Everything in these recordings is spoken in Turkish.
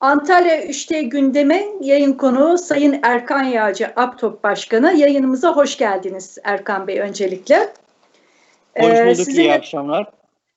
Antalya 3T gündeme yayın konuğu Sayın Erkan Yağcı Aptop Başkanı. Yayınımıza hoş geldiniz Erkan Bey öncelikle. Hoş Ee, bulduk, sizinle- iyi akşamlar.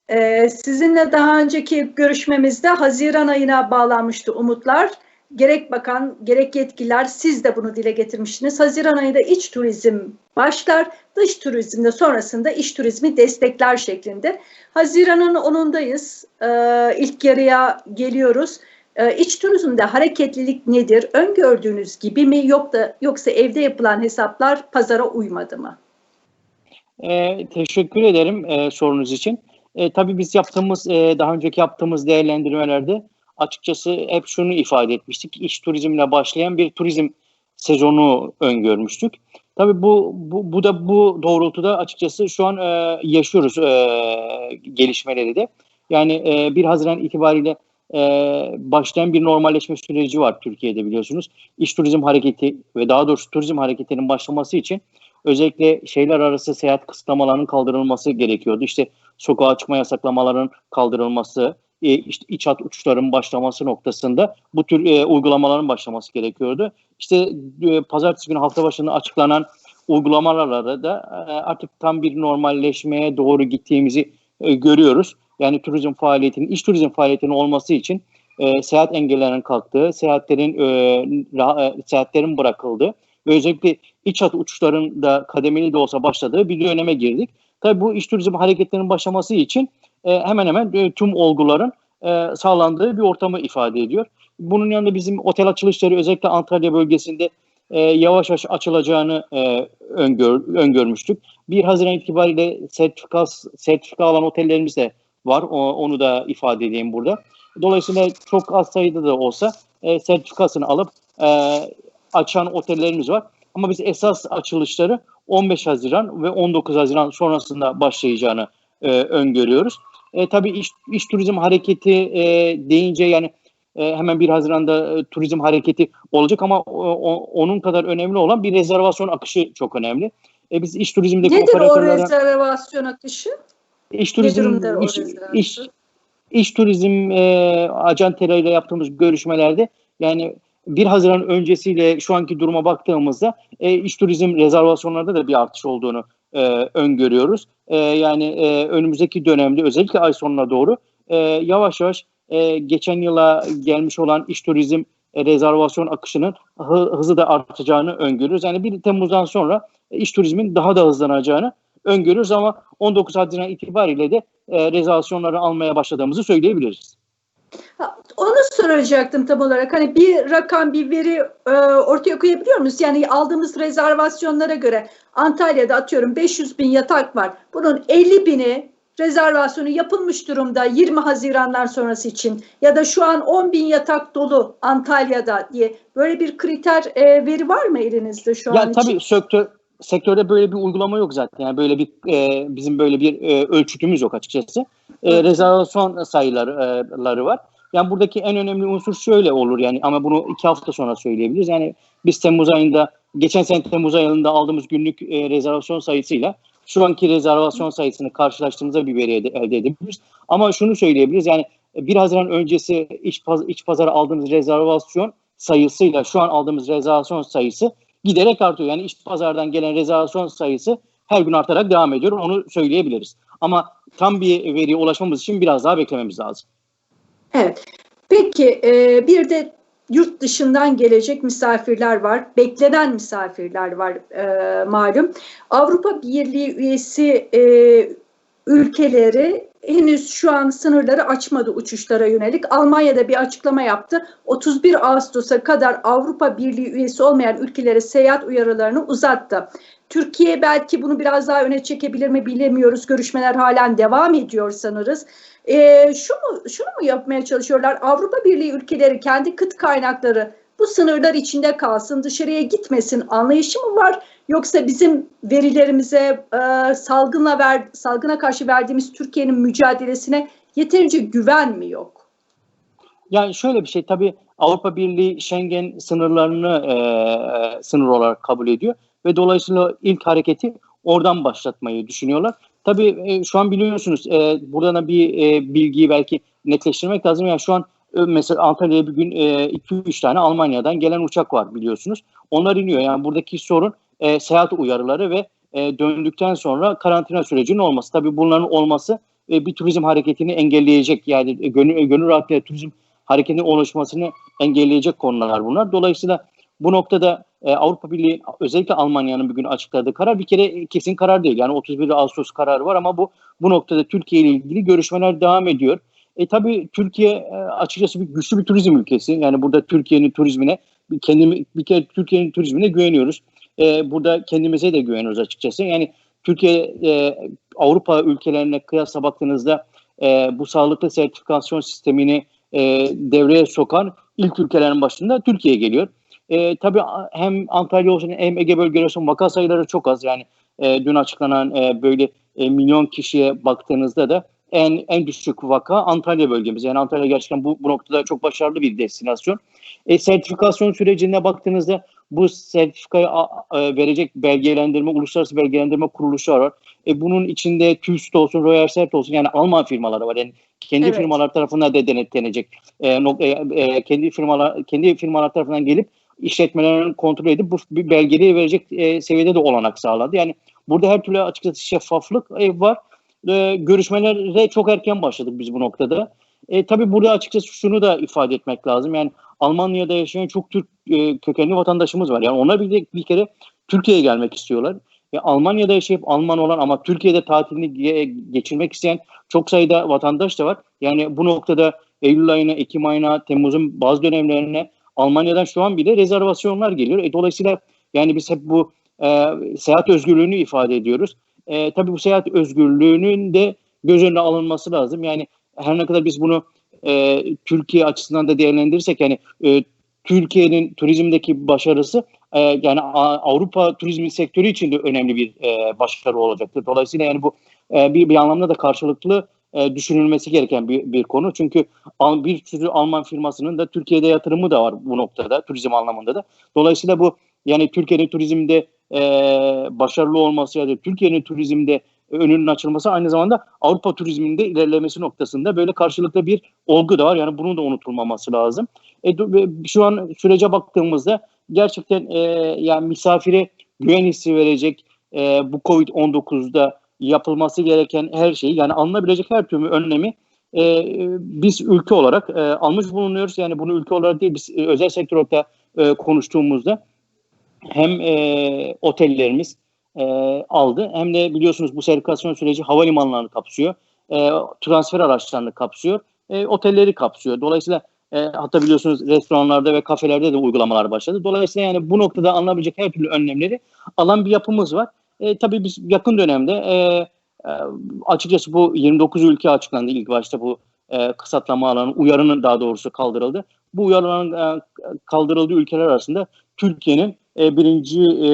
Ee, sizinle daha önceki görüşmemizde Haziran ayına bağlanmıştı umutlar. Gerek bakan, gerek yetkililer siz de bunu dile getirmiştiniz. Haziran ayında iç turizm başlar, dış turizmde sonrasında iç turizmi destekler şeklinde. Haziran'ın 10'undayız. Ee, ilk yarıya geliyoruz. Ee, iç turizmde hareketlilik nedir? Öngördüğünüz gibi mi yok da yoksa evde yapılan hesaplar pazara uymadı mı? Ee, teşekkür ederim e, sorunuz için. E, tabii biz yaptığımız, e, daha önceki yaptığımız değerlendirmelerde açıkçası hep şunu ifade etmiştik. İç turizmle başlayan bir turizm sezonu öngörmüştük. Tabii bu, bu, bu da bu doğrultuda açıkçası şu an e, yaşıyoruz e, gelişmeleri de. Yani e, 1 Haziran itibariyle e, başlayan bir normalleşme süreci var Türkiye'de biliyorsunuz. İç turizm hareketi ve daha doğrusu turizm hareketinin başlaması için özellikle şeyler arası seyahat kısıtlamalarının kaldırılması gerekiyordu. İşte sokağa çıkma yasaklamaların kaldırılması, e, işte iç hat uçuşların başlaması noktasında bu tür e, uygulamaların başlaması gerekiyordu. İşte e, pazartesi günü hafta başında açıklanan uygulamalarla da e, artık tam bir normalleşmeye doğru gittiğimizi e, görüyoruz. Yani turizm faaliyetinin, iç turizm faaliyetinin olması için e, seyahat engellerinin kalktığı, seyahatlerin e, ra- e, seyahatlerin bırakıldığı ve özellikle iç hat uçuşların da kademeli de olsa başladığı bir döneme girdik. Tabii bu iç turizm hareketlerinin başlaması için e, hemen hemen e, tüm olguların e, sağlandığı bir ortamı ifade ediyor. Bunun yanında bizim otel açılışları özellikle Antalya bölgesinde e, yavaş yavaş açılacağını e, öngör, öngörmüştük. 1 Haziran itibariyle sertifika, sertifika alan otellerimiz de var. O- onu da ifade edeyim burada. Dolayısıyla çok az sayıda da olsa e, sertifikasını alıp e, açan otellerimiz var. Ama biz esas açılışları 15 Haziran ve 19 Haziran sonrasında başlayacağını e, öngörüyoruz. E, tabii iş, iş turizm hareketi e, deyince yani e, hemen 1 Haziran'da e, turizm hareketi olacak ama o- o- onun kadar önemli olan bir rezervasyon akışı çok önemli. E, biz iş turizmdeki Nedir o rezervasyon akışı? İş turizm, iş, iş, iş turizm e, ajantelerle yaptığımız görüşmelerde yani 1 Haziran öncesiyle şu anki duruma baktığımızda e, iş turizm rezervasyonlarda da bir artış olduğunu e, öngörüyoruz. E, yani e, önümüzdeki dönemde özellikle ay sonuna doğru e, yavaş yavaş e, geçen yıla gelmiş olan iş turizm e, rezervasyon akışının hı- hızı da artacağını öngörüyoruz. Yani 1 Temmuz'dan sonra e, iş turizmin daha da hızlanacağını öngörüyoruz ama 19 Haziran itibariyle de e, rezervasyonları almaya başladığımızı söyleyebiliriz. Onu soracaktım tam olarak. Hani bir rakam, bir veri e, ortaya koyabiliyor muyuz? Yani aldığımız rezervasyonlara göre Antalya'da atıyorum 500 bin yatak var. Bunun 50 bini rezervasyonu yapılmış durumda 20 Haziranlar sonrası için ya da şu an 10 bin yatak dolu Antalya'da diye böyle bir kriter e, veri var mı elinizde şu Ya an için? tabii sektör sektörde böyle bir uygulama yok zaten. Yani böyle bir e, bizim böyle bir e, ölçütümüz yok açıkçası. E, rezervasyon sayıları var. Yani buradaki en önemli unsur şöyle olur yani ama bunu iki hafta sonra söyleyebiliriz. Yani biz Temmuz ayında geçen sene Temmuz ayında aldığımız günlük e, rezervasyon sayısıyla şu anki rezervasyon sayısını karşılaştığımızda bir veri elde, elde edebiliriz. Ama şunu söyleyebiliriz yani 1 Haziran öncesi iç, paz, iç pazara aldığımız rezervasyon sayısıyla şu an aldığımız rezervasyon sayısı giderek artıyor. Yani iç pazardan gelen rezervasyon sayısı her gün artarak devam ediyor. Onu söyleyebiliriz. Ama tam bir veriye ulaşmamız için biraz daha beklememiz lazım. Evet. Peki e, bir de yurt dışından gelecek misafirler var. Beklenen misafirler var e, malum. Avrupa Birliği üyesi e, ülkeleri henüz şu an sınırları açmadı uçuşlara yönelik. Almanya'da bir açıklama yaptı. 31 Ağustos'a kadar Avrupa Birliği üyesi olmayan ülkelere seyahat uyarılarını uzattı. Türkiye belki bunu biraz daha öne çekebilir mi bilemiyoruz. Görüşmeler halen devam ediyor sanırız. Ee, şu mu, şunu mu yapmaya çalışıyorlar? Avrupa Birliği ülkeleri kendi kıt kaynakları bu sınırlar içinde kalsın, dışarıya gitmesin anlayışı mı var? Yoksa bizim verilerimize, e, salgınla ver, salgına karşı verdiğimiz Türkiye'nin mücadelesine yeterince güven mi yok? Yani şöyle bir şey tabii Avrupa Birliği Schengen sınırlarını e, sınır olarak kabul ediyor ve dolayısıyla ilk hareketi oradan başlatmayı düşünüyorlar. Tabii e, şu an biliyorsunuz e, buradan da bir e, bilgiyi belki netleştirmek lazım. Yani şu an e, mesela Antalya'ya bir gün 2-3 tane Almanya'dan gelen uçak var biliyorsunuz. Onlar iniyor. Yani buradaki sorun e, seyahat uyarıları ve e, döndükten sonra karantina sürecinin olması. Tabii bunların olması e, bir turizm hareketini engelleyecek yani e, gönül, gönül rahatlığıyla turizm hareketinin oluşmasını engelleyecek konular bunlar. Dolayısıyla bu noktada e, Avrupa Birliği özellikle Almanya'nın bugün açıkladığı karar bir kere kesin karar değil. Yani 31 Ağustos kararı var ama bu bu noktada Türkiye ile ilgili görüşmeler devam ediyor. E tabii Türkiye e, açıkçası bir güçlü bir turizm ülkesi. Yani burada Türkiye'nin turizmine kendimi bir kere Türkiye'nin turizmine güveniyoruz. E, burada kendimize de güveniyoruz açıkçası. Yani Türkiye e, Avrupa ülkelerine kıyasla baktığınızda e, bu sağlıklı sertifikasyon sistemini e, devreye sokan ilk ülkelerin başında Türkiye geliyor. E, tabii hem Antalya olsun hem Ege bölgeleri olsun vaka sayıları çok az. Yani e, dün açıklanan e, böyle e, milyon kişiye baktığınızda da en en düşük vaka Antalya bölgemiz. Yani Antalya gerçekten bu, bu noktada çok başarılı bir destinasyon. E, sertifikasyon sürecine baktığınızda bu sertifikayı verecek belgelendirme, uluslararası belgelendirme kuruluşu var. E, bunun içinde TÜST olsun, Royal Cert olsun yani Alman firmaları var. Yani kendi evet. firmalar tarafından da denetlenecek. E, e, e, kendi firmalar kendi firmalar tarafından gelip işletmelerini kontrol edip bu belgeleri verecek e, seviyede de olanak sağladı. Yani burada her türlü açıkçası şeffaflık e, var. E, görüşmelere çok erken başladık biz bu noktada. E, tabii burada açıkçası şunu da ifade etmek lazım. Yani Almanya'da yaşayan çok Türk e, kökenli vatandaşımız var. Yani onlar bir, bir kere Türkiye'ye gelmek istiyorlar. E, Almanya'da yaşayıp Alman olan ama Türkiye'de tatilini geçirmek isteyen çok sayıda vatandaş da var. Yani bu noktada Eylül ayına, Ekim ayına, Temmuz'un bazı dönemlerine Almanya'dan şu an bile rezervasyonlar geliyor. E, dolayısıyla yani biz hep bu e, seyahat özgürlüğünü ifade ediyoruz. E, tabii bu seyahat özgürlüğünün de göz önüne alınması lazım. Yani her ne kadar biz bunu e, Türkiye açısından da değerlendirirsek yani e, Türkiye'nin turizmdeki başarısı e, yani Avrupa turizmi sektörü için de önemli bir e, başarı olacaktır. Dolayısıyla yani bu e, bir, bir anlamda da karşılıklı e, düşünülmesi gereken bir, bir konu. Çünkü bir sürü Alman firmasının da Türkiye'de yatırımı da var bu noktada turizm anlamında da. Dolayısıyla bu yani Türkiye'nin turizmde e, başarılı olması ya da Türkiye'nin turizmde önünün açılması aynı zamanda Avrupa turizminde ilerlemesi noktasında böyle karşılıklı bir olgu da var. Yani bunun da unutulmaması lazım. E, şu an sürece baktığımızda gerçekten e, yani misafire güven hissi verecek e, bu Covid-19'da yapılması gereken her şeyi yani alınabilecek her türlü önlemi e, biz ülke olarak e, almış bulunuyoruz. Yani bunu ülke olarak değil biz e, özel sektör olarak e, konuştuğumuzda hem e, otellerimiz e, aldı hem de biliyorsunuz bu sertifikasyon süreci havalimanlarını kapsıyor. E, transfer araçlarını kapsıyor. E, otelleri kapsıyor. Dolayısıyla e, hatta biliyorsunuz restoranlarda ve kafelerde de uygulamalar başladı. Dolayısıyla yani bu noktada alınabilecek her türlü önlemleri alan bir yapımız var. E, tabii biz yakın dönemde e, e, açıkçası bu 29 ülke açıklandı ilk başta bu e, kısaltlama alanı, uyarının daha doğrusu kaldırıldı. Bu uyarıların e, kaldırıldığı ülkeler arasında Türkiye'nin e, birinci e,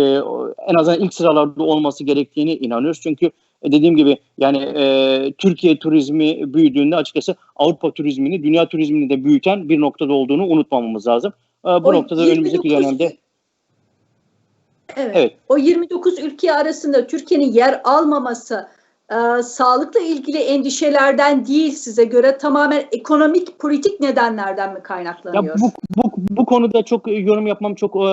en azından ilk sıralarda olması gerektiğini inanıyoruz. Çünkü e, dediğim gibi yani e, Türkiye turizmi büyüdüğünde açıkçası Avrupa turizmini, dünya turizmini de büyüten bir noktada olduğunu unutmamamız lazım. E, bu o noktada 29, önümüzdeki dönemde Evet. evet. O 29 ülke arasında Türkiye'nin yer almaması e, sağlıkla ilgili endişelerden değil size göre tamamen ekonomik politik nedenlerden mi kaynaklanıyor? Ya bu, bu, bu konuda çok yorum yapmam çok e,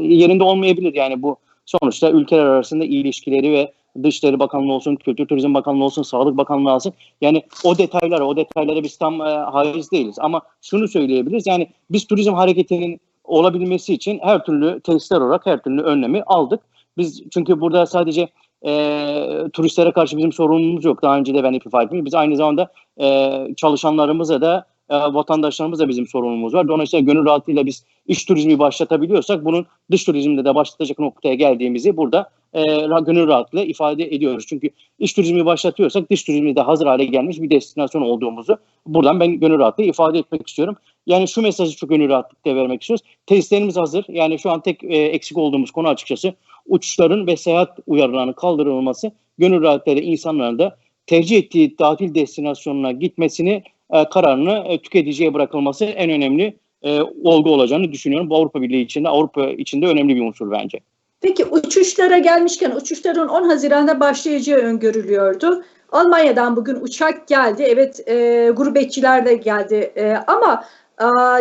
yerinde olmayabilir yani bu sonuçta ülkeler arasında ilişkileri ve Dışişleri Bakanlığı olsun, Kültür Turizm Bakanlığı olsun, Sağlık Bakanlığı olsun. Yani o detaylar, o detaylara biz tam e, haiz değiliz. Ama şunu söyleyebiliriz. Yani biz turizm hareketinin olabilmesi için her türlü tesisler olarak her türlü önlemi aldık. Biz çünkü burada sadece e, turistlere karşı bizim sorunumuz yok. Daha önce de ben ifade ettim. Biz aynı zamanda e, çalışanlarımıza da e, vatandaşlarımıza bizim sorunumuz var. Dolayısıyla gönül rahatlığıyla biz iş turizmi başlatabiliyorsak bunun dış turizmde de başlatacak noktaya geldiğimizi burada e, gönül rahatlığı ifade ediyoruz. Çünkü iş turizmi başlatıyorsak dış turizmi de hazır hale gelmiş bir destinasyon olduğumuzu buradan ben gönül rahatlığı ifade etmek istiyorum. Yani şu mesajı çok gönül rahatlıkla vermek istiyoruz. Tesislerimiz hazır. Yani şu an tek e, eksik olduğumuz konu açıkçası uçuşların ve seyahat uyarılarının kaldırılması gönül rahatlığıyla insanların da tercih ettiği tatil destinasyonuna gitmesini e, kararını e, tüketiciye bırakılması en önemli e, olgu olacağını düşünüyorum. Bu Avrupa Birliği içinde, Avrupa içinde önemli bir unsur bence. Peki uçuşlara gelmişken uçuşların 10 Haziran'da başlayacağı öngörülüyordu. Almanya'dan bugün uçak geldi. Evet e, gurbetçiler de geldi e, ama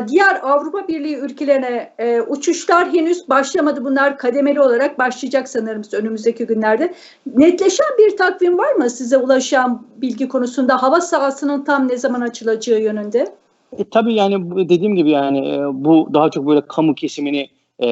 diğer Avrupa Birliği ülkelerine e, uçuşlar henüz başlamadı. Bunlar kademeli olarak başlayacak sanırım önümüzdeki günlerde. Netleşen bir takvim var mı size ulaşan bilgi konusunda hava sahasının tam ne zaman açılacağı yönünde? E, tabii yani dediğim gibi yani e, bu daha çok böyle kamu kesimini e,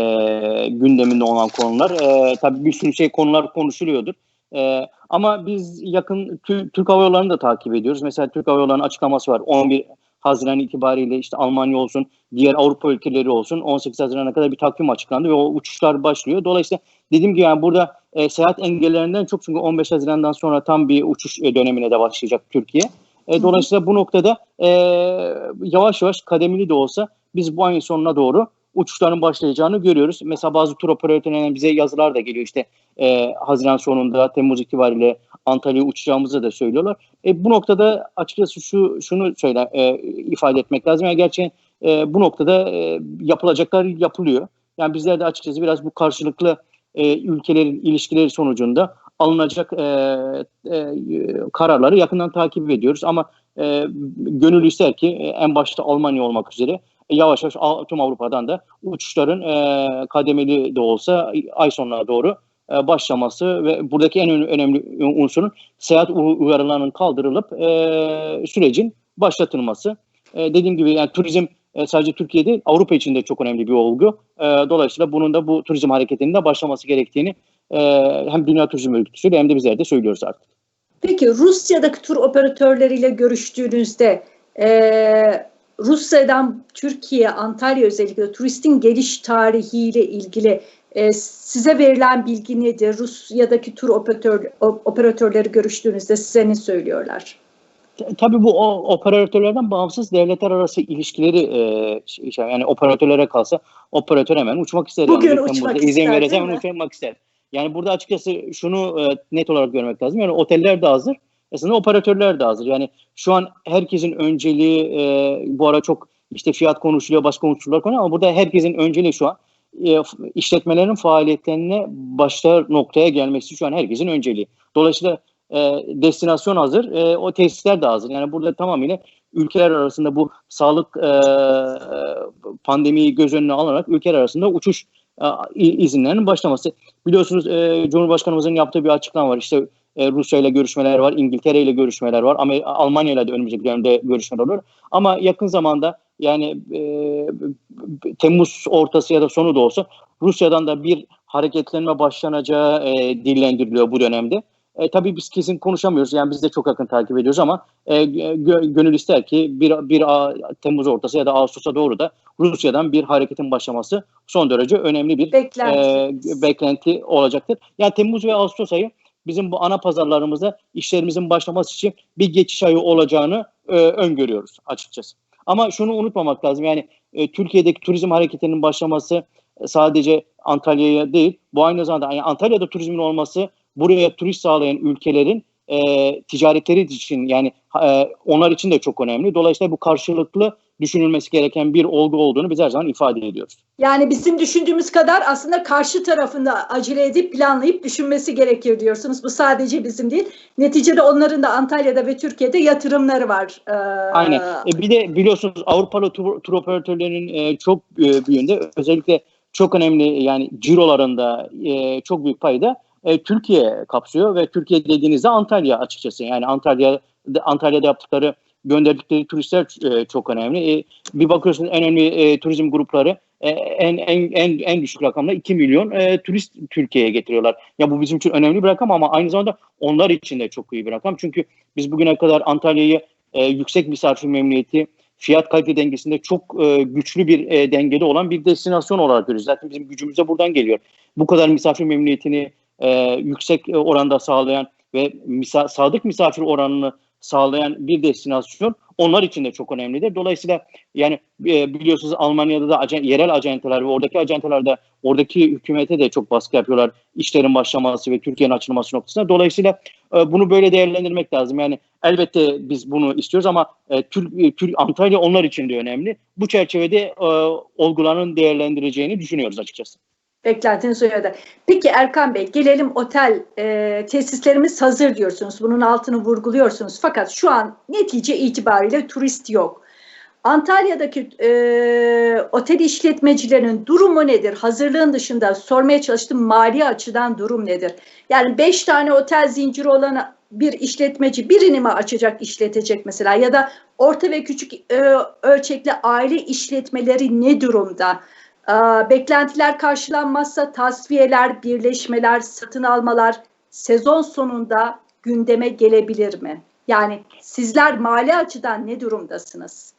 gündeminde olan konular. E, tabii bir sürü şey konular konuşuluyordur. E, ama biz yakın Tü- Türk Hava Yolları'nı da takip ediyoruz. Mesela Türk Hava Yolları'nın açıklaması var. 11 Haziran itibariyle işte Almanya olsun, diğer Avrupa ülkeleri olsun 18 Haziran'a kadar bir takvim açıklandı ve o uçuşlar başlıyor. Dolayısıyla dediğim gibi yani burada e, seyahat engellerinden çok çünkü 15 Haziran'dan sonra tam bir uçuş e, dönemine de başlayacak Türkiye. E, dolayısıyla bu noktada e, yavaş yavaş kademeli de olsa biz bu ayın sonuna doğru uçuşların başlayacağını görüyoruz. Mesela bazı tur operatörlerinden bize yazılar da geliyor işte e, Haziran sonunda Temmuz itibariyle Antalya'ya uçacağımızı da söylüyorlar. E, bu noktada açıkçası şu şunu söyle e, ifade etmek lazım. Yani gerçekten e, bu noktada e, yapılacaklar yapılıyor. Yani bizler de açıkçası biraz bu karşılıklı e, ülkelerin ilişkileri sonucunda alınacak e, e, kararları yakından takip ediyoruz. Ama e, gönül ister ki e, en başta Almanya olmak üzere yavaş yavaş Av- tüm Avrupa'dan da uçuşların e, kademeli de olsa ay sonuna doğru e, başlaması ve buradaki en ön- önemli unsurun seyahat uyarılarının kaldırılıp e, sürecin başlatılması. E, dediğim gibi yani turizm e, sadece Türkiye değil Avrupa için de çok önemli bir olgu. E, dolayısıyla bunun da bu turizm hareketinin de başlaması gerektiğini e, hem Dünya Turizm Örgütü'yle hem de bizler de söylüyoruz artık. Peki Rusya'daki tur operatörleriyle görüştüğünüzde e, Rusya'dan Türkiye, Antalya özellikle turistin geliş tarihiyle ilgili e, size verilen bilgi nedir? Rusya'daki tur operatör, operatörleri görüştüğünüzde size ne söylüyorlar? Tabii bu o, operatörlerden bağımsız devletler arası ilişkileri e, şey- şey, yani operatörlere kalsa operatör hemen uçmak ister. Bugün yani, uçmak Temmuz'da izin ister, verirse hemen uçmak ister. Yani burada açıkçası şunu e, net olarak görmek lazım. Yani oteller de hazır. Aslında operatörler de hazır. Yani şu an herkesin önceliği e, bu ara çok işte fiyat konuşuluyor, başka konuşuluyor ama burada herkesin önceliği şu an e, işletmelerin faaliyetlerine başta noktaya gelmesi şu an herkesin önceliği. Dolayısıyla e, destinasyon hazır, e, o tesisler de hazır. Yani burada tamamıyla ülkeler arasında bu sağlık e, pandemiyi göz önüne alarak ülkeler arasında uçuş e, izinlerinin başlaması. Biliyorsunuz e, Cumhurbaşkanımızın yaptığı bir açıklama var. İşte e, Rusya ile görüşmeler var, İngiltere ile görüşmeler var, Amer- Almanya ile de önümüzdeki dönemde görüşmeler olur. Ama yakın zamanda yani e, Temmuz ortası ya da sonu da olsa Rusya'dan da bir hareketlenme başlanacağı e, dillendiriliyor bu dönemde. E, tabii biz kesin konuşamıyoruz. Yani biz de çok yakın takip ediyoruz ama e, gö- gönül ister ki bir, bir A- Temmuz ortası ya da Ağustos'a doğru da Rusya'dan bir hareketin başlaması son derece önemli bir Beklenti. e, beklenti olacaktır. Yani Temmuz ve Ağustos ayı bizim bu ana pazarlarımızda işlerimizin başlaması için bir geçiş ayı olacağını e, öngörüyoruz açıkçası. Ama şunu unutmamak lazım yani e, Türkiye'deki turizm hareketinin başlaması e, sadece Antalya'ya değil bu aynı zamanda yani Antalya'da turizmin olması buraya turist sağlayan ülkelerin e, ticaretleri için yani e, onlar için de çok önemli. Dolayısıyla bu karşılıklı düşünülmesi gereken bir olgu olduğunu biz her zaman ifade ediyoruz. Yani bizim düşündüğümüz kadar aslında karşı tarafında acele edip planlayıp düşünmesi gerekir diyorsunuz. Bu sadece bizim değil. Neticede onların da Antalya'da ve Türkiye'de yatırımları var. Ee, Aynen. E, bir de biliyorsunuz Avrupalı tur, tur operatörlerinin e, çok e, büyüğünde özellikle çok önemli yani cirolarında e, çok büyük payda e, Türkiye kapsıyor ve Türkiye dediğinizde Antalya açıkçası. Yani Antalya Antalya'da yaptıkları gönderdikleri turistler e, çok önemli. E, bir bakıyorsunuz en önemli e, turizm grupları e, en en en en düşük rakamda 2 milyon e, turist Türkiye'ye getiriyorlar. Ya bu bizim için önemli bir rakam ama aynı zamanda onlar için de çok iyi bir rakam. Çünkü biz bugüne kadar Antalya'yı e, yüksek misafir memnuniyeti, fiyat kalite dengesinde çok e, güçlü bir e, dengede olan bir destinasyon olarak görüyoruz. Zaten bizim gücümüz de buradan geliyor. Bu kadar misafir memnuniyetini e, yüksek e, oranda sağlayan ve misa, sadık misafir oranını sağlayan bir destinasyon onlar için de çok önemlidir. Dolayısıyla yani e, biliyorsunuz Almanya'da da ajan, yerel acenteler ve oradaki acenteler de oradaki hükümete de çok baskı yapıyorlar işlerin başlaması ve Türkiye'nin açılması noktasında. Dolayısıyla e, bunu böyle değerlendirmek lazım. Yani elbette biz bunu istiyoruz ama e, Tür, e, Tür, Antalya onlar için de önemli. Bu çerçevede olguların değerlendireceğini düşünüyoruz açıkçası. Beklentiniz yönde. Peki Erkan Bey gelelim otel e, tesislerimiz hazır diyorsunuz. Bunun altını vurguluyorsunuz. Fakat şu an netice itibariyle turist yok. Antalya'daki e, otel işletmecilerinin durumu nedir? Hazırlığın dışında sormaya çalıştım mali açıdan durum nedir? Yani beş tane otel zinciri olan bir işletmeci birini mi açacak, işletecek mesela? Ya da orta ve küçük e, ölçekli aile işletmeleri ne durumda? E, beklentiler karşılanmazsa tasfiyeler, birleşmeler, satın almalar sezon sonunda gündeme gelebilir mi? Yani sizler mali açıdan ne durumdasınız?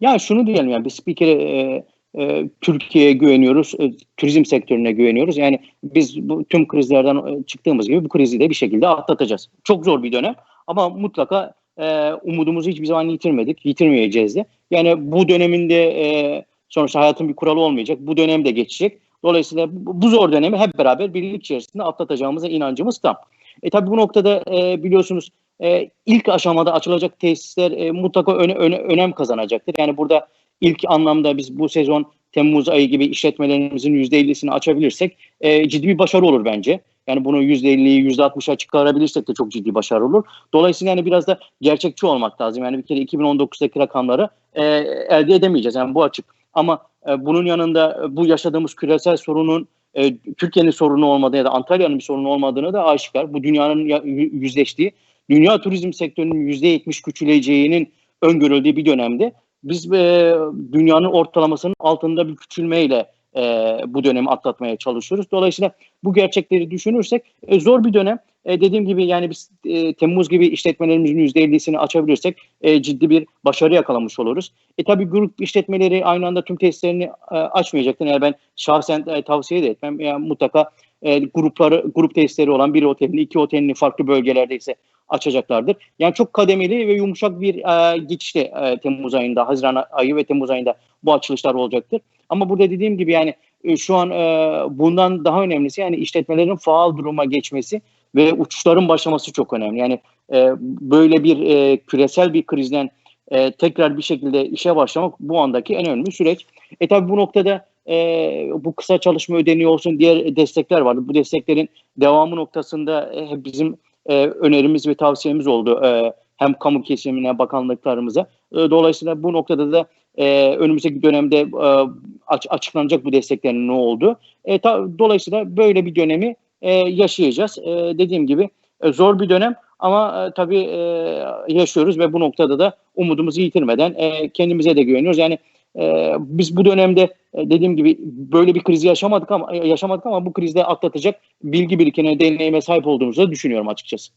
Ya şunu diyelim yani biz bir kere e, e, Türkiye'ye güveniyoruz, e, turizm sektörüne güveniyoruz. Yani biz bu tüm krizlerden e, çıktığımız gibi bu krizi de bir şekilde atlatacağız. Çok zor bir dönem ama mutlaka e, umudumuzu hiçbir zaman yitirmedik, yitirmeyeceğiz de. Yani bu döneminde e, sonuçta hayatın bir kuralı olmayacak. Bu dönem de geçecek. Dolayısıyla bu, zor dönemi hep beraber birlik içerisinde atlatacağımıza inancımız tam. E tabii bu noktada e, biliyorsunuz e, ilk aşamada açılacak tesisler e, mutlaka öne, öne, önem kazanacaktır. Yani burada ilk anlamda biz bu sezon Temmuz ayı gibi işletmelerimizin %50'sini açabilirsek e, ciddi bir başarı olur bence. Yani bunu %50'yi %60'a çıkarabilirsek de çok ciddi başarı olur. Dolayısıyla yani biraz da gerçekçi olmak lazım. Yani bir kere 2019'daki rakamları e, elde edemeyeceğiz. Yani bu açık. Ama e, bunun yanında bu yaşadığımız küresel sorunun e, Türkiye'nin sorunu olmadığı ya da Antalya'nın bir sorunu olmadığını da aşikar. Bu dünyanın ya, yüzleştiği dünya turizm sektörünün %70 küçüleceğinin öngörüldüğü bir dönemde biz e, dünyanın ortalamasının altında bir küçülmeyle e, bu dönemi atlatmaya çalışıyoruz. Dolayısıyla bu gerçekleri düşünürsek e, zor bir dönem. E, dediğim gibi yani biz e, Temmuz gibi işletmelerimizin %50'sini açabilirsek e, ciddi bir başarı yakalamış oluruz. E tabi grup işletmeleri aynı anda tüm testlerini e, açmayacaktır. Yani ben şahsen e, tavsiye de etmem. Yani mutlaka e, grupları grup testleri olan bir otelin, iki otelini farklı bölgelerde ise açacaklardır. Yani çok kademeli ve yumuşak bir e, geçişte e, Temmuz ayında, Haziran ayı ve Temmuz ayında bu açılışlar olacaktır. Ama burada dediğim gibi yani e, şu an e, bundan daha önemlisi yani işletmelerin faal duruma geçmesi ve uçuşların başlaması çok önemli. Yani e, böyle bir e, küresel bir krizden e, tekrar bir şekilde işe başlamak bu andaki en önemli süreç. E tabi bu noktada e, bu kısa çalışma ödeneği olsun diğer destekler vardı. Bu desteklerin devamı noktasında e, bizim e, önerimiz ve tavsiyemiz oldu. E, hem kamu kesimine, bakanlıklarımıza. E, dolayısıyla bu noktada da e, önümüzdeki dönemde e, aç, açıklanacak bu desteklerin ne oldu. E, ta, dolayısıyla böyle bir dönemi e, yaşayacağız. E, dediğim gibi e, zor bir dönem ama e, tabii e, yaşıyoruz ve bu noktada da umudumuzu yitirmeden e, kendimize de güveniyoruz. Yani e, biz bu dönemde e, dediğim gibi böyle bir krizi yaşamadık ama yaşamadık ama bu krizde atlatacak bilgi birikimine, deneyime sahip olduğumuzu düşünüyorum açıkçası.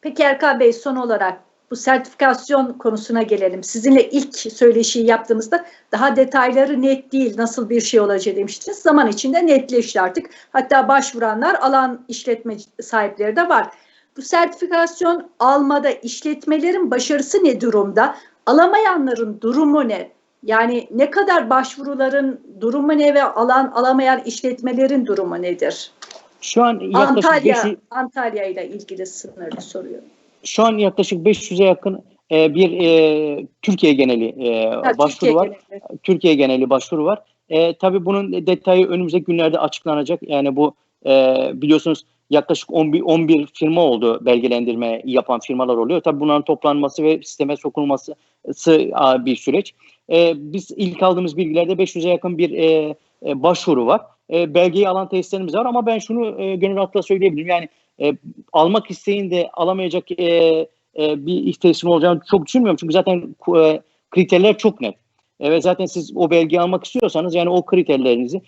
Peki Erkan Bey son olarak bu sertifikasyon konusuna gelelim. Sizinle ilk söyleşiyi yaptığımızda daha detayları net değil, nasıl bir şey olacak demiştiniz. Zaman içinde netleşti artık. Hatta başvuranlar alan işletme sahipleri de var. Bu sertifikasyon almada işletmelerin başarısı ne durumda? Alamayanların durumu ne? Yani ne kadar başvuruların durumu ne ve alan alamayan işletmelerin durumu nedir? Şu an yaklaşık Antalya, 500, Antalya ile ilgili sınırlı soruyorum. şu an yaklaşık 500'e yakın e, bir e, Türkiye geneli e, Ha, başvuru Türkiye var. genelinde. Türkiye geneli başvuru var. E, tabii bunun detayı önümüzdeki günlerde açıklanacak. Yani bu e, biliyorsunuz yaklaşık 11, 11 firma oldu belgelendirme yapan firmalar oluyor. Tabii bunların toplanması ve sisteme sokulması bir süreç. E, biz ilk aldığımız bilgilerde 500'e yakın bir e, e, başvuru var. Belgeyi alan tesislerimiz var ama ben şunu e, gönül rahatlıkla söyleyebilirim. Yani almak isteyin de alamayacak bir tesisin olacağını çok düşünmüyorum. Çünkü zaten kriterler çok net. Ve zaten siz o belgeyi almak istiyorsanız yani o kriterlerinizi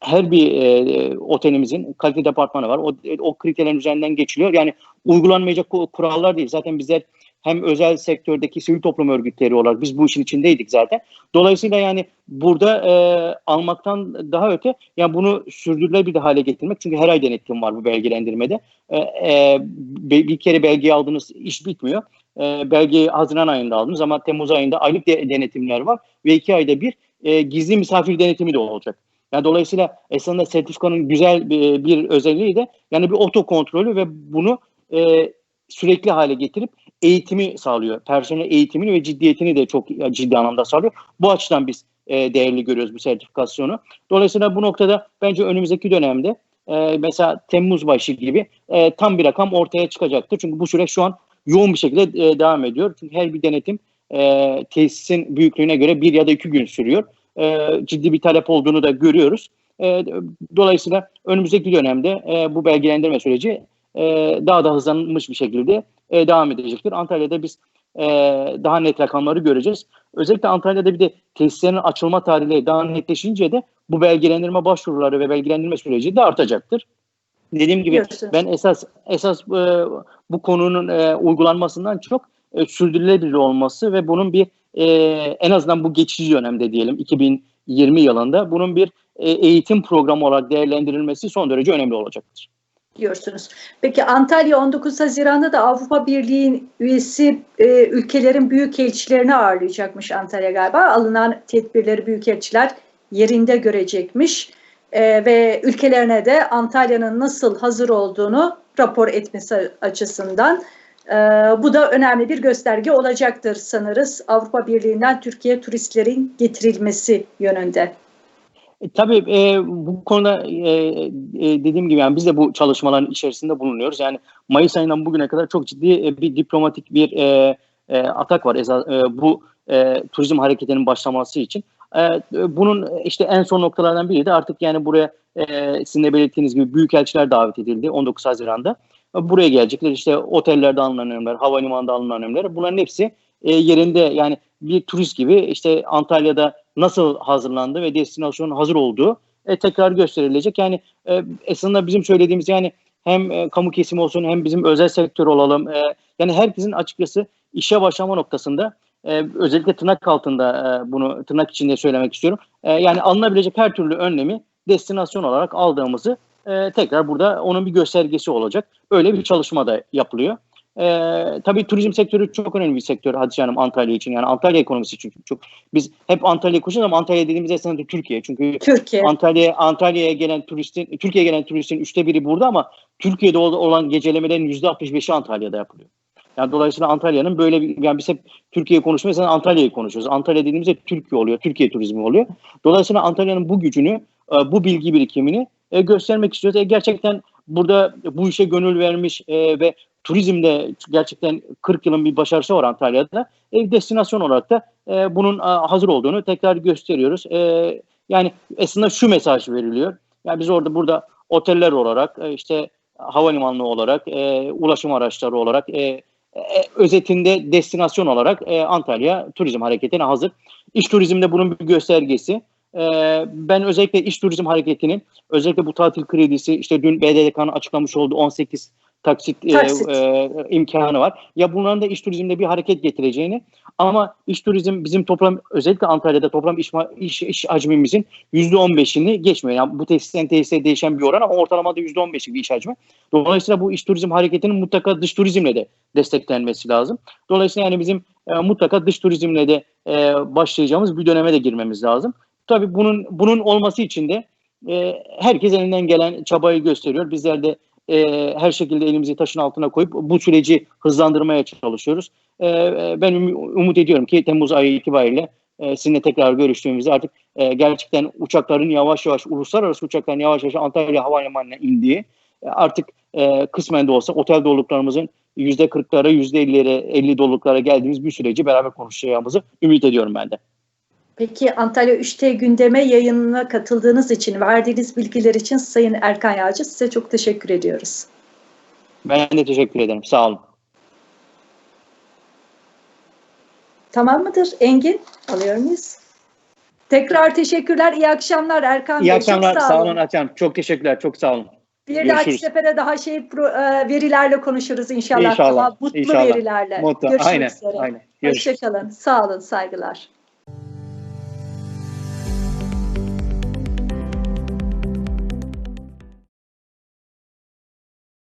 her bir otelimizin kalite departmanı var. O, o kriterlerin üzerinden geçiliyor. Yani uygulanmayacak kurallar değil. Zaten bizler hem özel sektördeki sivil toplum örgütleri olarak biz bu işin içindeydik zaten. Dolayısıyla yani burada e, almaktan daha öte yani bunu sürdürülebilir hale getirmek çünkü her ay denetim var bu belgelendirmede. E, e, bir kere belgeyi aldınız iş bitmiyor. E, belgeyi Haziran ayında aldınız ama Temmuz ayında aylık de, denetimler var ve iki ayda bir e, gizli misafir denetimi de olacak. Yani dolayısıyla esasında sertifikanın güzel bir, bir özelliği de yani bir oto kontrolü ve bunu e, sürekli hale getirip eğitimi sağlıyor. Personel eğitimini ve ciddiyetini de çok ciddi anlamda sağlıyor. Bu açıdan biz e, değerli görüyoruz bu sertifikasyonu. Dolayısıyla bu noktada bence önümüzdeki dönemde e, mesela Temmuz başı gibi e, tam bir rakam ortaya çıkacaktır. Çünkü bu süreç şu an yoğun bir şekilde e, devam ediyor. Çünkü her bir denetim e, tesisin büyüklüğüne göre bir ya da iki gün sürüyor. E, ciddi bir talep olduğunu da görüyoruz. E, dolayısıyla önümüzdeki dönemde e, bu belgelendirme süreci e, daha da hızlanmış bir şekilde e, devam edecektir. Antalya'da biz e, daha net rakamları göreceğiz. Özellikle Antalya'da bir de tesislerin açılma tarihleri daha netleşince de bu belgelendirme başvuruları ve belgelendirme süreci de artacaktır. Dediğim gibi Diyorsunuz. ben esas esas e, bu konunun e, uygulanmasından çok e, sürdürülebilir olması ve bunun bir e, en azından bu geçici dönemde diyelim 2020 yılında bunun bir e, eğitim programı olarak değerlendirilmesi son derece önemli olacaktır. Diyorsunuz. Peki Antalya 19 Haziran'da da Avrupa Birliği üyesi e, ülkelerin büyükelçilerini ağırlayacakmış Antalya galiba. Alınan tedbirleri büyükelçiler yerinde görecekmiş E, ve ülkelerine de Antalya'nın nasıl hazır olduğunu rapor etmesi açısından. E, bu da önemli bir gösterge olacaktır sanırız Avrupa Birliği'nden Türkiye turistlerin getirilmesi yönünde. E, tabii e, bu konuda e, e, dediğim gibi yani biz de bu çalışmaların içerisinde bulunuyoruz. Yani Mayıs ayından bugüne kadar çok ciddi e, bir diplomatik bir e, e, atak var eza, e, bu e, turizm hareketinin başlaması için. E, bunun işte en son noktalardan biri de artık yani buraya e, sizin de belirttiğiniz gibi büyükelçiler davet edildi 19 Haziran'da. E, buraya gelecekler işte otellerde alınan önlemler, havalimanında alınan önlemler bunların hepsi e, yerinde yani bir turist gibi işte Antalya'da nasıl hazırlandı ve destinasyonun hazır olduğu e, tekrar gösterilecek. Yani e, aslında bizim söylediğimiz yani hem e, kamu kesimi olsun hem bizim özel sektör olalım. E, yani herkesin açıkçası işe başlama noktasında e, özellikle tırnak altında e, bunu tırnak içinde söylemek istiyorum. E, yani alınabilecek her türlü önlemi destinasyon olarak aldığımızı e, tekrar burada onun bir göstergesi olacak. Öyle bir çalışma da yapılıyor. Ee, tabii turizm sektörü çok önemli bir sektör Hatice Hanım Antalya için yani Antalya ekonomisi için çok biz hep Antalya'ya koşuyoruz ama Antalya dediğimiz aslında Türkiye çünkü Türkiye. Antalya Antalya'ya gelen turistin Türkiye'ye gelen turistin üçte biri burada ama Türkiye'de olan gecelemelerin yüzde 65'i Antalya'da yapılıyor. Yani dolayısıyla Antalya'nın böyle bir yani biz hep Türkiye konuşmuyoruz Antalya'yı konuşuyoruz. Antalya dediğimizde Türkiye oluyor, Türkiye turizmi oluyor. Dolayısıyla Antalya'nın bu gücünü, e, bu bilgi birikimini e, göstermek istiyoruz. E, gerçekten burada bu işe gönül vermiş e, ve turizmde gerçekten 40 yılın bir başarısı var Antalya'da. E, destinasyon olarak da e, bunun a, hazır olduğunu tekrar gösteriyoruz. E, yani aslında şu mesaj veriliyor. Yani biz orada burada oteller olarak, e, işte havalimanı olarak, e, ulaşım araçları olarak, e, e, özetinde destinasyon olarak e, Antalya turizm hareketine hazır. İş turizmde bunun bir göstergesi. E, ben özellikle iş turizm hareketinin özellikle bu tatil kredisi işte dün BDDK'nın açıklamış olduğu 18 taksit, Taksit. E, e, imkanı var. Ya bunların da iş turizmde bir hareket getireceğini ama iş turizm bizim toplam özellikle Antalya'da toplam iş, iş, iş hacmimizin %15'ini geçmiyor. Yani bu tesisten tesise değişen bir oran ama ortalamada %15'lik bir iş hacmi. Dolayısıyla bu iş turizm hareketinin mutlaka dış turizmle de desteklenmesi lazım. Dolayısıyla yani bizim e, mutlaka dış turizmle de e, başlayacağımız bir döneme de girmemiz lazım. Tabii bunun bunun olması için de e, herkes elinden gelen çabayı gösteriyor. Bizler de e, her şekilde elimizi taşın altına koyup bu süreci hızlandırmaya çalışıyoruz. E, ben um- umut ediyorum ki Temmuz ayı itibariyle e, sizinle tekrar görüştüğümüzde artık e, gerçekten uçakların yavaş yavaş, uluslararası uçakların yavaş yavaş Antalya Havalimanı'na indiği, e, artık e, kısmen de olsa otel doluluklarımızın yüzde kırklara, yüzde ellilere, elli doluluklara geldiğimiz bir süreci beraber konuşacağımızı ümit ediyorum ben de. Peki Antalya 3T gündeme yayınına katıldığınız için, verdiğiniz bilgiler için Sayın Erkan Yağcı size çok teşekkür ediyoruz. Ben de teşekkür ederim. Sağ olun. Tamam mıdır Engin? Alıyor muyuz? Tekrar teşekkürler. İyi akşamlar Erkan İyi Bey. akşamlar. Çok Sağ olun Açan. Çok teşekkürler. Çok sağ olun. Bir Görüşürüz. dahaki sefere daha şey pro- e, verilerle konuşuruz inşallah. İnşallah, mutlu inşallah. verilerle. Mutlu. Görüşmek Aynen. üzere. Aynen. Görüşürüz. Hoşçakalın. Sağ olun. Saygılar.